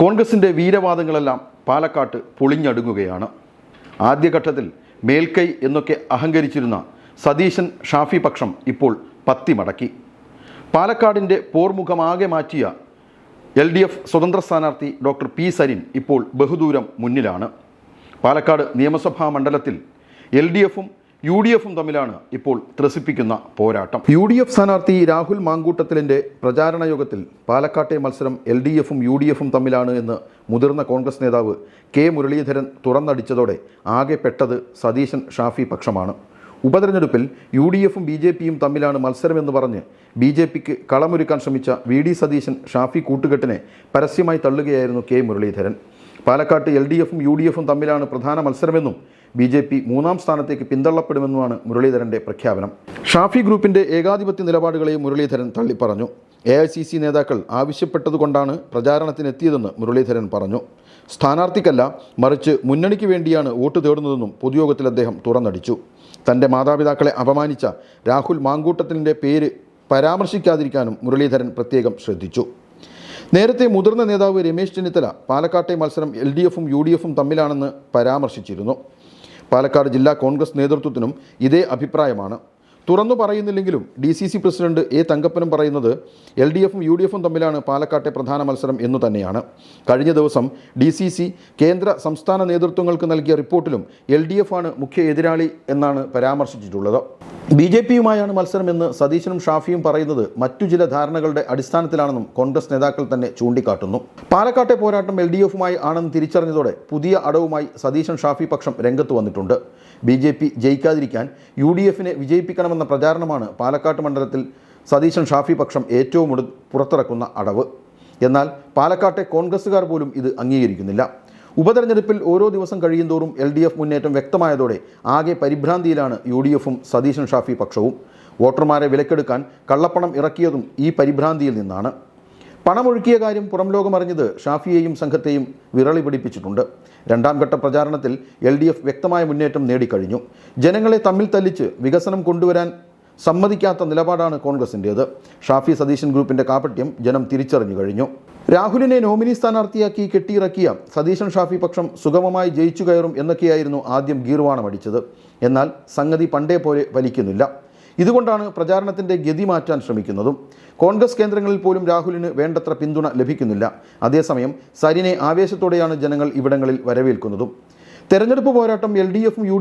കോൺഗ്രസിന്റെ വീരവാദങ്ങളെല്ലാം പാലക്കാട്ട് പൊളിഞ്ഞടുങ്ങുകയാണ്. ആദ്യഘട്ടത്തിൽ മേൽക്കൈ എന്നൊക്കെ അഹങ്കരിച്ചിരുന്ന സതീശൻ ഷാഫി പക്ഷം ഇപ്പോൾ പത്തി മടക്കി. പാലക്കാടിന്റെ പോർമുഖമാകെ മാറ്റിയ എൽ ഡി എഫ് സ്വതന്ത്ര സ്ഥാനാർത്ഥി ഡോക്ടർ പി സരിൻ ഇപ്പോൾ ബഹുദൂരം മുന്നിലാണ്. പാലക്കാട് നിയമസഭാ മണ്ഡലത്തിൽ എൽ ഡി എഫും യു ഡി എഫും തമ്മിലാണ് ഇപ്പോൾ ത്രസിപ്പിക്കുന്ന പോരാട്ടം. യു ഡി എഫ് സ്ഥാനാർത്ഥി രാഹുൽ മാങ്കൂട്ടത്തിലിന്റെ പ്രചാരണ യോഗത്തിൽ പാലക്കാട്ടെ മത്സരം എൽ ഡി എഫും യു ഡി എഫും തമ്മിലാണ് എന്ന് മുതിർന്ന കോൺഗ്രസ് നേതാവ് കെ മുരളീധരൻ തുറന്നടിച്ചതോടെ ആകെ പെട്ടത് സതീശൻ ഷാഫി പക്ഷമാണ്. ഉപതെരഞ്ഞെടുപ്പിൽ യു ഡി എഫും ബി ജെ പിയും തമ്മിലാണ് മത്സരമെന്ന് പറഞ്ഞ് ബി ജെ പിക്ക് കളമൊരുക്കാൻ ശ്രമിച്ച വി ഡി സതീശൻ ഷാഫി കൂട്ടുകെട്ടിനെ പരസ്യമായി തള്ളുകയായിരുന്നു കെ മുരളീധരൻ. പാലക്കാട്ട് എൽ ഡി എഫും യു ഡി എഫും തമ്മിലാണ് പ്രധാന മത്സരമെന്നും ബി ജെ പി മൂന്നാം സ്ഥാനത്തേക്ക് പിന്തള്ളപ്പെടുമെന്നുമാണ് മുരളീധരന്റെ പ്രഖ്യാപനം. ഷാഫി ഗ്രൂപ്പിന്റെ ഏകാധിപത്യ നിലപാടുകളെയും മുരളീധരൻ തള്ളിപ്പറഞ്ഞു. എ ഐ സി സി നേതാക്കൾ ആവശ്യപ്പെട്ടതുകൊണ്ടാണ് പ്രചാരണത്തിനെത്തിയതെന്ന് മുരളീധരൻ പറഞ്ഞു. സ്ഥാനാർത്ഥിക്കല്ല മറിച്ച് മുന്നണിക്ക് വേണ്ടിയാണ് വോട്ട് തേടുന്നതെന്നും പൊതുയോഗത്തിൽ അദ്ദേഹം തുറന്നടിച്ചു. തന്റെ മാതാപിതാക്കളെ അപമാനിച്ച രാഹുൽ മാങ്കൂട്ടത്തിന്റെ പേര് പരാമർശിക്കാതിരിക്കാനും മുരളീധരൻ പ്രത്യേകം ശ്രദ്ധിച്ചു. നേരത്തെ മുതിർന്ന നേതാവ് രമേശ് ചെന്നിത്തല പാലക്കാട്ടെ മത്സരം എൽ ഡി എഫും യു ഡി എഫും തമ്മിലാണെന്ന് പരാമർശിച്ചിരുന്നു. പാലക്കാട് ജില്ലാ കോൺഗ്രസ് നേതൃത്വത്തിനും ഇതേ അഭിപ്രായമാണ്. തുറന്നു പറയുന്നില്ലെങ്കിലും D C C president A തങ്കപ്പനും പറയുന്നത് എൽ ഡി എഫും യു ഡി എഫും തമ്മിലാണ് പാലക്കാട്ടെ പ്രധാന മത്സരം എന്നു തന്നെയാണ്. കഴിഞ്ഞ ദിവസം ഡി സി സി കേന്ദ്ര സംസ്ഥാന നേതൃത്വങ്ങൾക്ക് നൽകിയ റിപ്പോർട്ടിലും എൽ ഡി എഫ് ആണ് മുഖ്യ എതിരാളി എന്നാണ് പരാമർശിച്ചിട്ടുള്ളത്. ബി ജെ പിയുമായാണ് മത്സരമെന്ന് സതീശനും ഷാഫിയും പറയുന്നത് മറ്റു ചില ധാരണകളുടെ അടിസ്ഥാനത്തിലാണെന്നും കോൺഗ്രസ് നേതാക്കൾ തന്നെ ചൂണ്ടിക്കാട്ടുന്നു. പാലക്കാട്ടെ പോരാട്ടം എൽ ഡി എഫുമായി ആണെന്ന് തിരിച്ചറിഞ്ഞതോടെ പുതിയ അടവുമായി സതീശൻ ഷാഫി പക്ഷം രംഗത്ത് വന്നിട്ടുണ്ട്. ബി ജെ പി ജയിക്കാതിരിക്കാൻ യു ഡി എഫിനെ വിജയിപ്പിക്കണമെന്ന പ്രചാരണമാണ് പാലക്കാട്ട് മണ്ഡലത്തിൽ സതീശൻ ഷാഫി പക്ഷം ഏറ്റവും പുറത്തിറക്കുന്ന അടവ്. എന്നാൽ പാലക്കാട്ടെ കോൺഗ്രസ്സുകാർ പോലും ഇത് അംഗീകരിക്കുന്നില്ല. ഉപതെരഞ്ഞെടുപ്പിൽ ഓരോ ദിവസം കഴിയുന്തോറും എൽ ഡി എഫ് മുന്നേറ്റം വ്യക്തമായതോടെ ആകെ പരിഭ്രാന്തിയിലാണ് യു ഡി എഫും സതീശൻ ഷാഫി പക്ഷവും. വോട്ടർമാരെ വിലക്കെടുക്കാൻ കള്ളപ്പണം ഇറക്കിയതും ഈ പരിഭ്രാന്തിയിൽ നിന്നാണ്. പണമൊഴുക്കിയ കാര്യം പുറം ലോകമറിഞ്ഞത് ഷാഫിയെയും സംഘത്തെയും വിരളി പിടിപ്പിച്ചിട്ടുണ്ട് രണ്ടാം ഘട്ട പ്രചാരണത്തിൽ എൽ ഡി എഫ് വ്യക്തമായ മുന്നേറ്റം നേടിക്കഴിഞ്ഞു. ജനങ്ങളെ തമ്മിൽ തല്ലിച്ച് വികസനം കൊണ്ടുവരാൻ സമ്മതിക്കാത്ത നിലപാടാണ് കോൺഗ്രസിന്റേത് ഷാഫി സതീശൻ ഗ്രൂപ്പിന്റെ കാപട്യം ജനം തിരിച്ചറിഞ്ഞു കഴിഞ്ഞു. രാഹുലിനെ നോമിനി സ്ഥാനാർത്ഥിയാക്കി കെട്ടിയിറക്കിയ സതീശൻ ഷാഫി പക്ഷം സുഗമമായി ജയിച്ചു കയറും എന്നൊക്കെയായിരുന്നു ആദ്യം ഗീർവാണം അടിച്ചത് എന്നാൽ സംഗതി പണ്ടേ പോലെ വലിക്കുന്നില്ല ഇതുകൊണ്ടാണ് പ്രചാരണത്തിന്റെ ഗതി മാറ്റാൻ ശ്രമിക്കുന്നതും. കോൺഗ്രസ് കേന്ദ്രങ്ങളിൽ പോലും രാഹുലിന് വേണ്ടത്ര പിന്തുണ ലഭിക്കുന്നില്ല. അതേസമയം സരിനെ ആവേശത്തോടെയാണ് ജനങ്ങൾ ഇവിടങ്ങളിൽ വരവേൽക്കുന്നതും. തെരഞ്ഞെടുപ്പ് പോരാട്ടം എൽ ഡി എഫും യു